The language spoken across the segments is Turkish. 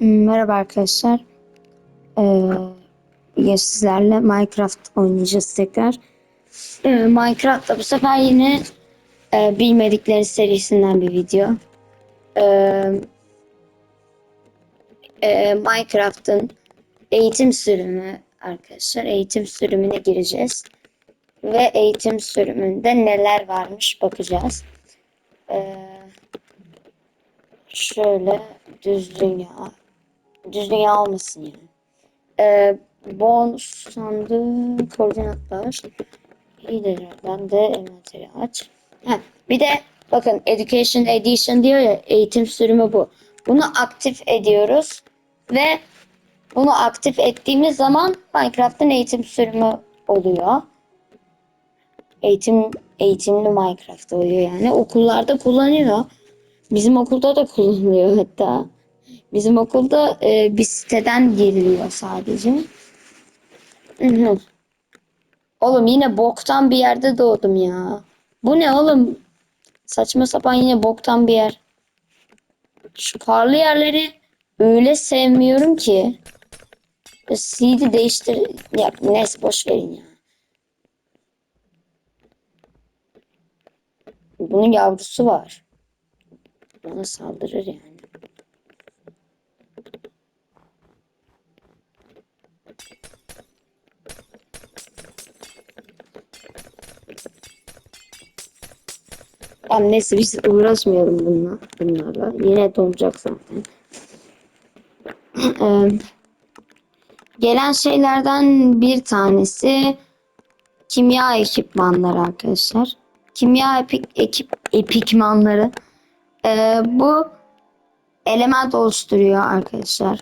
Merhaba arkadaşlar. Ee, sizlerle Minecraft oynayacağız tekrar. Ee, Minecraft'ta bu sefer yine e, bilmedikleri serisinden bir video. Ee, e, Minecraft'ın eğitim sürümü arkadaşlar. Eğitim sürümüne gireceğiz. Ve eğitim sürümünde neler varmış bakacağız. Ee, şöyle düz dünya düz dünya olmasın yani. Ee, bonus sandığı koordinatlar hilelerden de envanteri aç. Ha, bir de bakın Education Edition diyor ya eğitim sürümü bu. Bunu aktif ediyoruz ve bunu aktif ettiğimiz zaman Minecraft'ın eğitim sürümü oluyor. Eğitim eğitimli Minecraft oluyor yani. Okullarda kullanıyor. Bizim okulda da kullanılıyor hatta. Bizim okulda e, bir siteden giriliyor sadece. Oğlum yine boktan bir yerde doğdum ya. Bu ne oğlum? Saçma sapan yine boktan bir yer. Şu karlı yerleri öyle sevmiyorum ki. CD değiştir... Ya neyse boş verin ya. Bunun yavrusu var. Bana saldırır yani. Tamam neyse biz uğraşmayalım bununla, bunlarla. Yine donacak zaten. Ee, gelen şeylerden bir tanesi kimya ekipmanları arkadaşlar. Kimya epik, ekip, ekipmanları. Ee, bu element oluşturuyor arkadaşlar.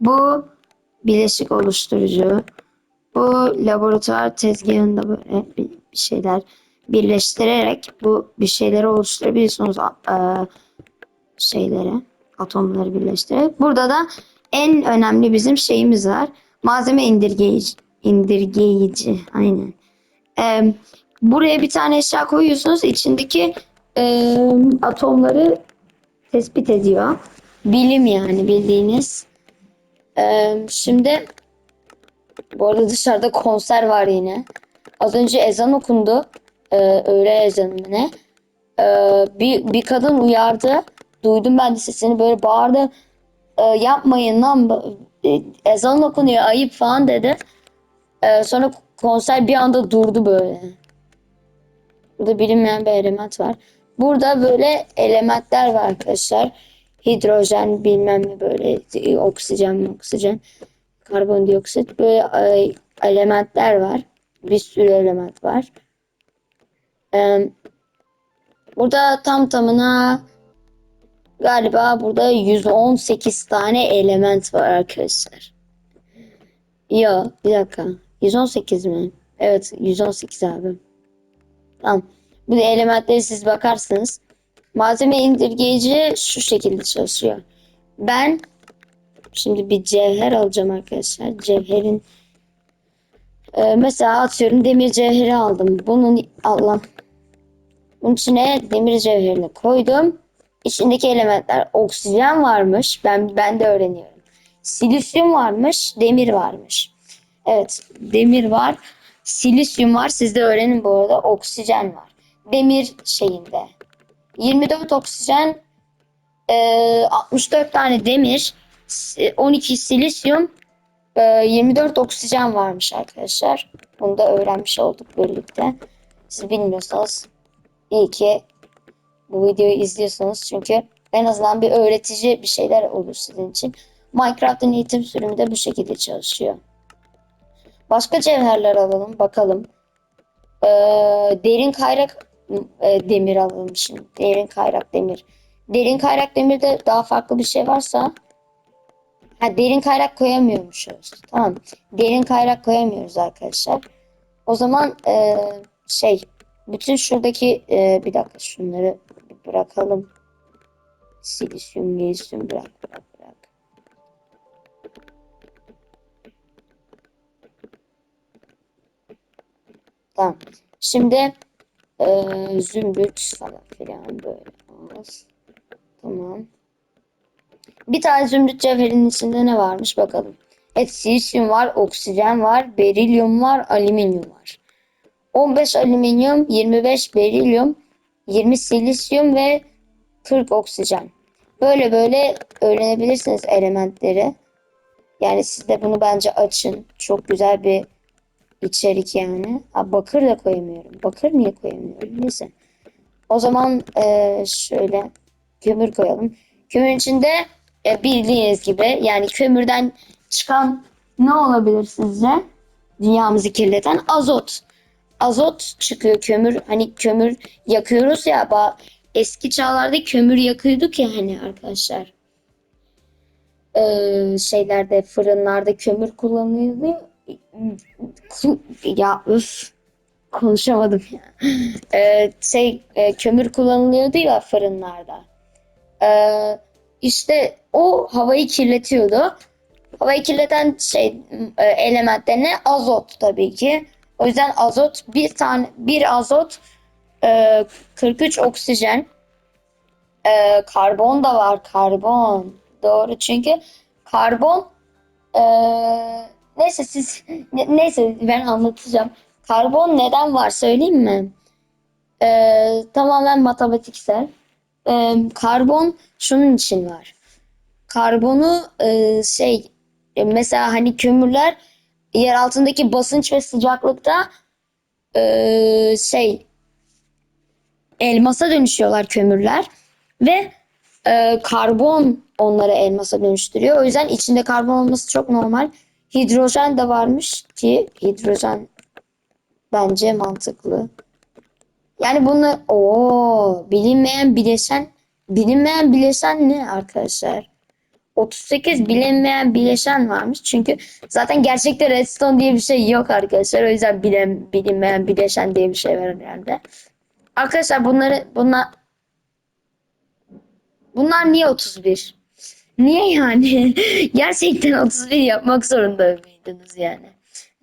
Bu bileşik oluşturucu. Bu laboratuvar tezgahında böyle bir şeyler birleştirerek bu bir şeyleri oluşturabiliyorsunuz e, şeyleri atomları birleştirerek. Burada da en önemli bizim şeyimiz var. Malzeme indirgeyici. indirgeyici aynen. E, buraya bir tane eşya koyuyorsunuz. içindeki e, atomları tespit ediyor. Bilim yani bildiğiniz. E, şimdi bu arada dışarıda konser var yine. Az önce ezan okundu e, öğle ezanı ne? E, bir, bir kadın uyardı. Duydum ben de sesini böyle bağırdı. E, yapmayın lan e, ezan okunuyor ayıp falan dedi. E, sonra konser bir anda durdu böyle. Burada bilinmeyen bir element var. Burada böyle elementler var arkadaşlar. Hidrojen bilmem ne böyle oksijen oksijen karbondioksit böyle e, elementler var. Bir sürü element var. Burada tam tamına galiba burada 118 tane element var arkadaşlar. Yo bir dakika. 118 mi? Evet 118 abi. Tamam. Bu elementleri siz bakarsınız. Malzeme indirgeyici şu şekilde çalışıyor. Ben şimdi bir cevher alacağım arkadaşlar. Cevherin ee, mesela atıyorum demir cevheri aldım. Bunun Allah bunun içine demir cevherini koydum. İçindeki elementler oksijen varmış. Ben ben de öğreniyorum. Silisyum varmış, demir varmış. Evet, demir var. Silisyum var. Siz de öğrenin bu arada. Oksijen var. Demir şeyinde. 24 oksijen, 64 tane demir, 12 silisyum, 24 oksijen varmış arkadaşlar. Bunu da öğrenmiş olduk birlikte. Siz bilmiyorsanız İyi ki bu videoyu izliyorsunuz çünkü en azından bir öğretici bir şeyler olur sizin için. Minecraft'ın eğitim sürümü de bu şekilde çalışıyor. Başka cevherler alalım bakalım. Ee, derin kayrak e, demir alalım şimdi. Derin kayrak demir. Derin kayrak demirde daha farklı bir şey varsa ha, derin kayrak koyamıyormuşuz. Tamam. Derin kayrak koyamıyoruz arkadaşlar. O zaman e, şey bütün şuradaki e, bir dakika şunları bırakalım. Silisyum, gelisyum bırak bırak bırak. Tamam. Şimdi e, zümrüt falan filan böyle olmaz. Tamam. Bir tane zümrüt cevherinin içinde ne varmış bakalım. Evet silisyum var, oksijen var, berilyum var, alüminyum var. 15 alüminyum, 25 berilyum, 20 silisyum ve 40 oksijen. Böyle böyle öğrenebilirsiniz elementleri. Yani siz de bunu bence açın. Çok güzel bir içerik yani. Ha, bakır da koyamıyorum. Bakır niye koyamıyorum? Neyse. O zaman eee, şöyle kömür koyalım. Kömürün içinde e, bildiğiniz gibi yani kömürden çıkan ne olabilir sizce? Dünyamızı kirleten azot. Azot çıkıyor kömür. Hani kömür yakıyoruz ya. Eski çağlarda kömür yakıyorduk ya hani arkadaşlar. Ee, şeylerde fırınlarda kömür kullanılıyordu. Ya üf konuşamadım ya. Ee, şey e, kömür kullanılıyordu ya fırınlarda. Ee, işte o havayı kirletiyordu. Havayı kirleten şey e, element de ne? Azot tabii ki. O yüzden azot bir tane bir azot e, 43 oksijen e, karbon da var karbon. Doğru çünkü karbon e, neyse siz ne- neyse ben anlatacağım. Karbon neden var söyleyeyim mi? E, tamamen matematiksel. E, karbon şunun için var. Karbonu e, şey e, mesela hani kömürler yer altındaki basınç ve sıcaklıkta e, şey elmasa dönüşüyorlar kömürler ve e, karbon onları elmasa dönüştürüyor. O yüzden içinde karbon olması çok normal. Hidrojen de varmış ki hidrojen bence mantıklı. Yani bunu o bilinmeyen bileşen bilinmeyen bileşen ne arkadaşlar? 38 bilinmeyen bileşen varmış. Çünkü zaten gerçekte redstone diye bir şey yok arkadaşlar. O yüzden bilen, bilinmeyen bileşen diye bir şey var herhalde. Arkadaşlar bunları bunlar bunlar niye 31? Niye yani? Gerçekten 31 yapmak zorunda mıydınız yani?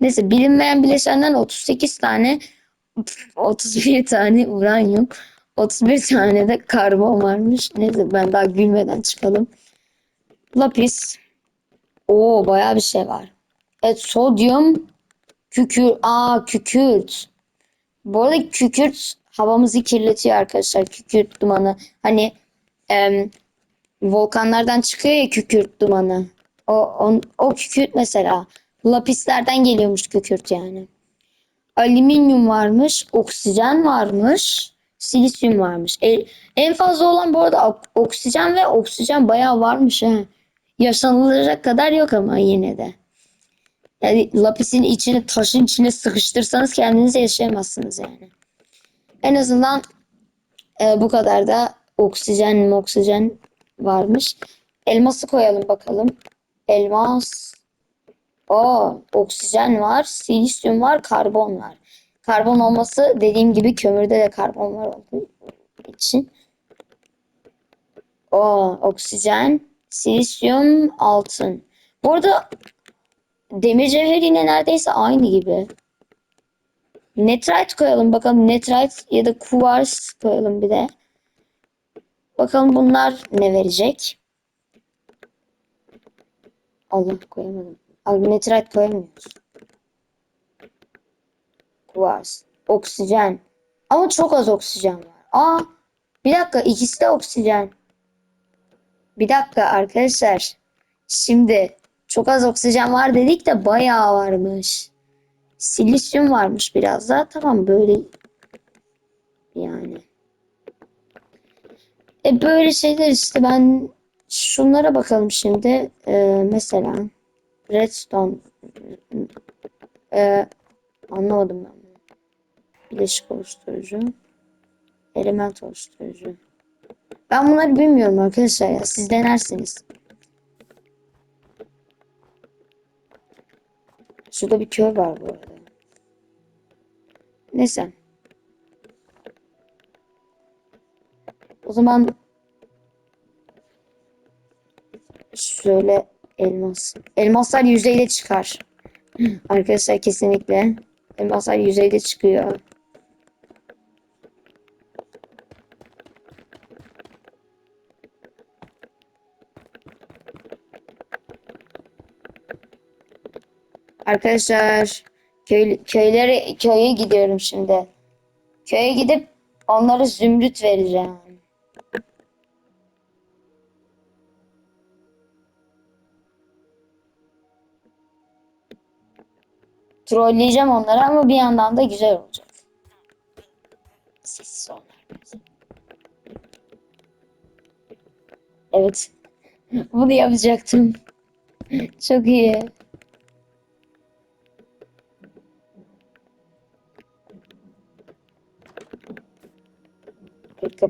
Neyse bilinmeyen bileşenden 38 tane 31 tane uranyum 31 tane de karbon varmış. Neyse ben daha gülmeden çıkalım. Lapis. Oo bayağı bir şey var. Evet sodyum kükür. Aa kükürt. Bu arada kükürt havamızı kirletiyor arkadaşlar. Kükürt dumanı. Hani em, volkanlardan çıkıyor ya kükürt dumanı. O, on, o kükürt mesela. Lapislerden geliyormuş kükürt yani. Alüminyum varmış. Oksijen varmış. Silisyum varmış. E, en fazla olan bu arada ok- oksijen ve oksijen bayağı varmış. He. Yaşanılacak kadar yok ama yine de. Yani lapisin içine taşın içine sıkıştırsanız kendinizi yaşayamazsınız yani. En azından e, bu kadar da oksijen oksijen varmış. Elması koyalım bakalım. Elmas. O oksijen var, silisyum var, karbon var. Karbon olması dediğim gibi kömürde de karbon var olduğu için. O oksijen, silisyum, altın. Bu arada demir cevher neredeyse aynı gibi. Netrite koyalım bakalım. Netrite ya da kuvars koyalım bir de. Bakalım bunlar ne verecek. Allah koyamadım. Abi netrite koyamıyoruz. Kuvars. Oksijen. Ama çok az oksijen var. Aa bir dakika ikisi de oksijen. Bir dakika arkadaşlar. Şimdi çok az oksijen var dedik de bayağı varmış. Silisyum varmış biraz daha. Tamam böyle yani. E böyle şeyler işte ben şunlara bakalım şimdi. Ee, mesela redstone ee, anlamadım ben bunu. Bileşik oluşturucu. Element oluşturucu. Ben bunları bilmiyorum arkadaşlar ya. Siz denersiniz. Şurada bir köy var bu arada. Neyse. O zaman şöyle elmas. Elmaslar yüzeyle çıkar. Arkadaşlar kesinlikle. Elmaslar yüzeyde çıkıyor. Arkadaşlar köy, köylere köye gidiyorum şimdi. Köye gidip onlara zümrüt vereceğim. Trolleyeceğim onları ama bir yandan da güzel olacak. Sessiz onlar. Evet. Bunu yapacaktım. Çok iyi.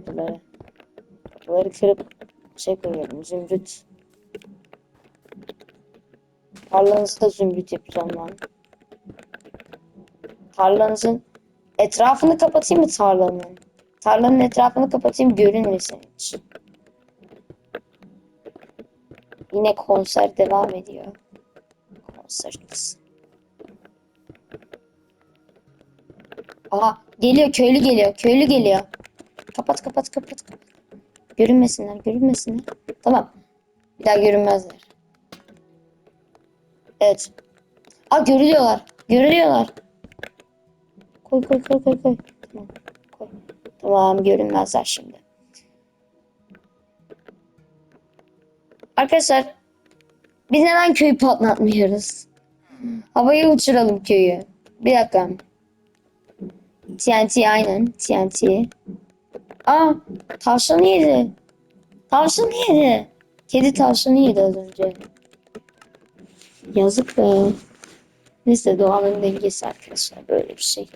Kapıları. Kapıları kırıp şey koyuyorum. Zümrüt. Tarlanızda zümrüt yapacağım ben. Tarlanızın etrafını kapatayım mı tarlanın? Tarlanın etrafını kapatayım görünmesin hiç. Yine konser devam ediyor. Konser. Aha geliyor köylü geliyor. Köylü geliyor. Kapat kapat kapat kapat. Görünmesinler görünmesinler. Tamam. Bir daha görünmezler. Evet. Aa görülüyorlar. Görülüyorlar. Koy koy koy koy koy. Tamam. Koy. Tamam görünmezler şimdi. Arkadaşlar biz neden köyü patlatmıyoruz? Havaya uçuralım köyü. Bir dakika. TNT aynen. TNT. Aa tavşanı yedi. Tavşanı yedi. Kedi tavşanı yedi az önce. Yazık be. Neyse doğanın dengesi arkadaşlar böyle bir şey.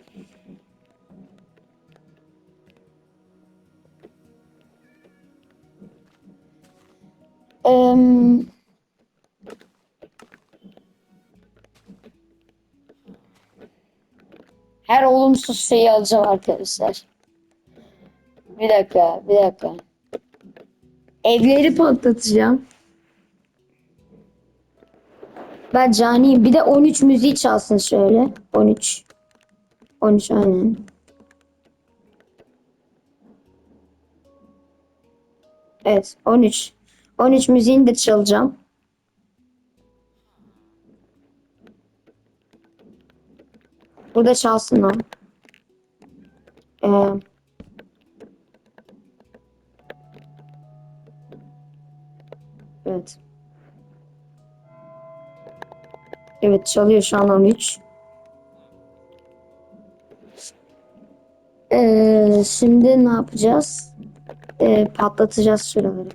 Her olumsuz şeyi alacağım arkadaşlar. Bir dakika, bir dakika. Evleri patlatacağım. Ben caniyim. Bir de 13 müziği çalsın şöyle. 13. 13 aynen. Evet 13. 13 müziğini de çalacağım. Burada çalsın lan. Ee, evet. Evet çalıyor şu an 13. Ee, şimdi ne yapacağız? Ee, patlatacağız şuraları.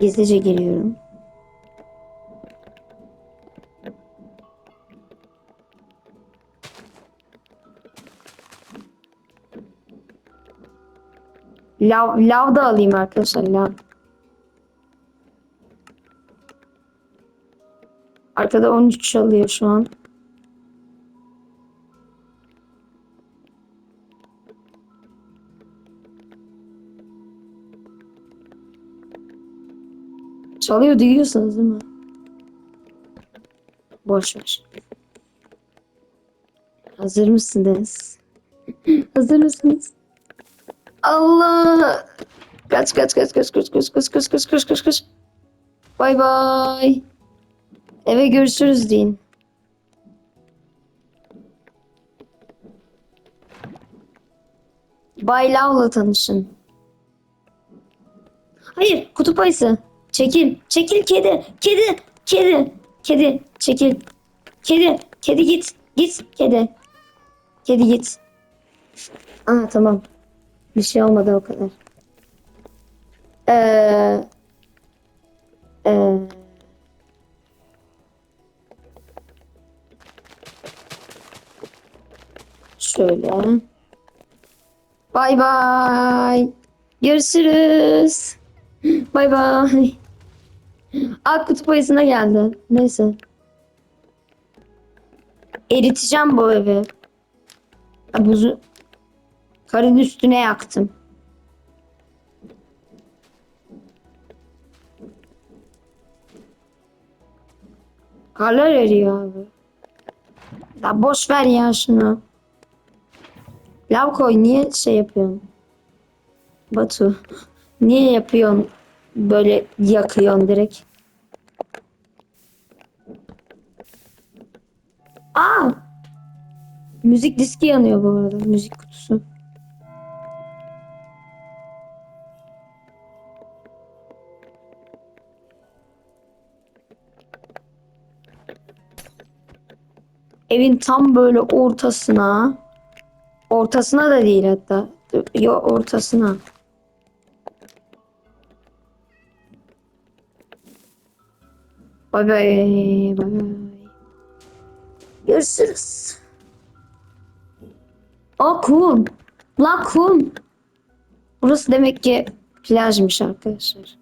Gizlice giriyorum. Lav, lav da alayım arkadaşlar lav. Arkada 13 çalıyor şu an. Çalıyor duyuyorsunuz değil mi? Boş ver. Hazır mısınız? Hazır mısınız? Allah! Kaç kaç kaç kaç kaç kaç kaç kaç kaç kaç kaç. Bay bay. Eve görüşürüz deyin. Bay Lav'la tanışın. Hayır, kutup ayısı. Çekil, çekil kedi, kedi, kedi, kedi, çekil. Kedi, kedi git, git kedi. Kedi git. Aa tamam. Bir şey olmadı o kadar. Ee, ee, şöyle. Bay bay. Görüşürüz. Bay bay. Aa kutup ayısına geldi. Neyse. Eriteceğim bu evi. Buzu karın üstüne yaktım. Karlar eriyor abi. Ya boş ver ya şunu. Lav niye şey yapıyorsun? Batu. Niye yapıyorsun? Böyle yakıyorsun direkt. Aa! Müzik diski yanıyor bu arada. Müzik kutusu. Evin tam böyle ortasına ortasına da değil hatta. Yo ortasına. Bay bay. Bay bay. Görüşürüz. Aa kum. Burası demek ki plajmış arkadaşlar.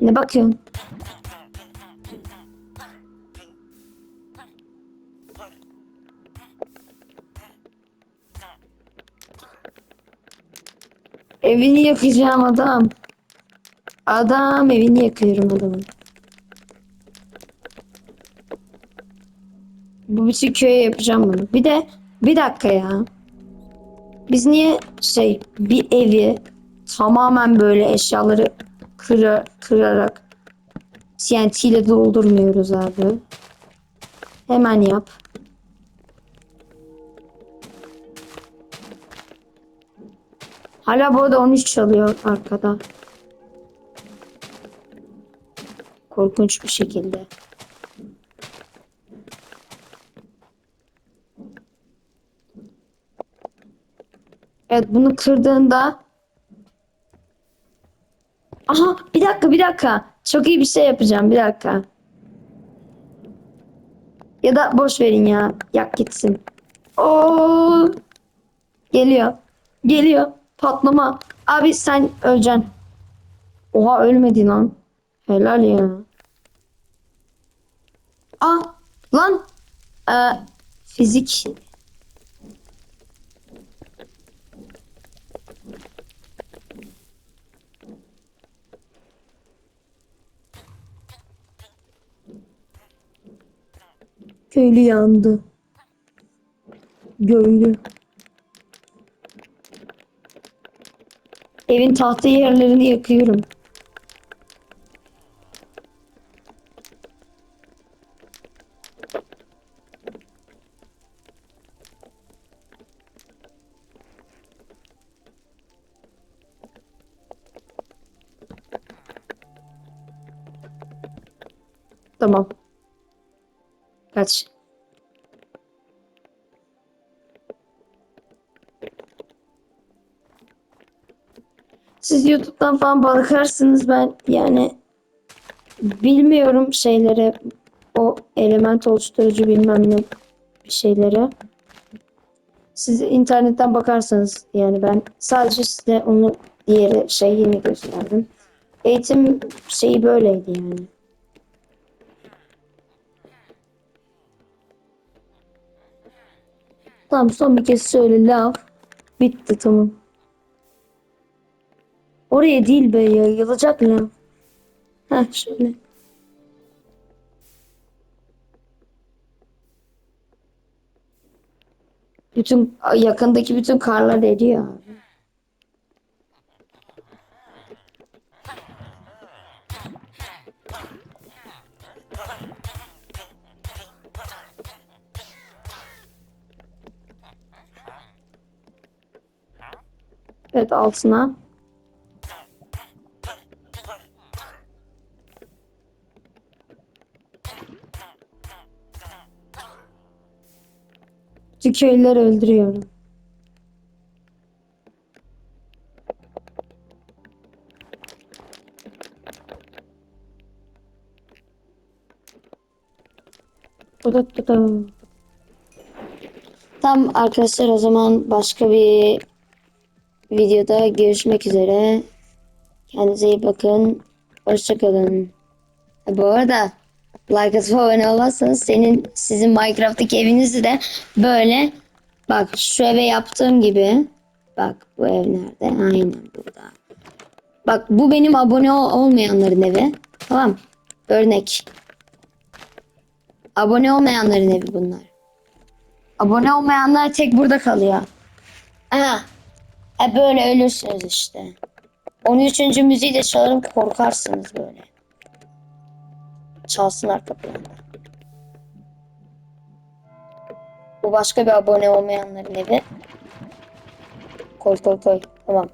Ne bakıyorsun? Evini yakacağım adam. Adam evini yakıyorum adamın. Bu bütün köye yapacağım bunu. Bir de bir dakika ya. Biz niye şey bir evi tamamen böyle eşyaları kıra, kırarak TNT ile doldurmuyoruz abi. Hemen yap. Hala bu arada 13 çalıyor arkada. Korkunç bir şekilde. Evet bunu kırdığında Aha bir dakika bir dakika. Çok iyi bir şey yapacağım bir dakika. Ya da boş verin ya. Yak gitsin. Oo! Geliyor. Geliyor. Patlama. Abi sen öleceksin. Oha ölmedi lan. Helal ya. Aa lan. Ee, fizik. Köylü yandı. Göylü. Evin tahta yerlerini yakıyorum. Tamam. Kaç. Siz YouTube'dan falan bakarsınız ben yani bilmiyorum şeylere o element oluşturucu bilmem ne şeylere. Siz internetten bakarsanız yani ben sadece size onu diğeri şeyini gösterdim. Eğitim şeyi böyleydi yani. Tamam son bir kez söyle laf. Bitti tamam. Oraya değil be ya yılacak laf. Heh şöyle. Bütün yakındaki bütün karlar eriyor. Evet altına. Bütün köylüleri öldürüyorum. Tuda tuda. Tamam arkadaşlar o zaman başka bir videoda görüşmek üzere. Kendinize iyi bakın. Hoşçakalın. Bu arada like atıp abone olmazsanız senin sizin Minecraft'taki evinizi de böyle bak şu eve yaptığım gibi bak bu ev nerede? Aynen burada. Bak bu benim abone ol- olmayanların evi. Tamam. Örnek. Abone olmayanların evi bunlar. Abone olmayanlar tek burada kalıyor. Aha. E böyle ölürsünüz işte. 13. müziği de çalarım korkarsınız böyle. Çalsınlar kapılarında. Bu başka bir abone olmayanların evi. Koy koy koy. Tamam.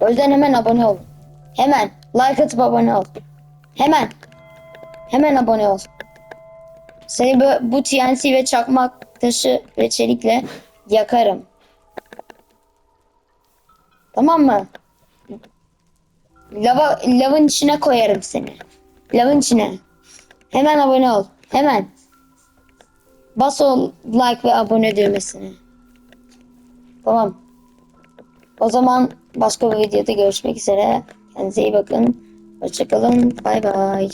O yüzden hemen abone ol. Hemen like atıp abone ol. Hemen. Hemen abone ol. Seni bu, bu TNT ve çakmak taşı ve çelikle yakarım. Tamam mı? Lava, lavın içine koyarım seni. Lavın içine. Hemen abone ol. Hemen. Bas o like ve abone düğmesini. Tamam. O zaman başka bir videoda görüşmek üzere. Kendinize iyi bakın. Hoşçakalın. Bay bay.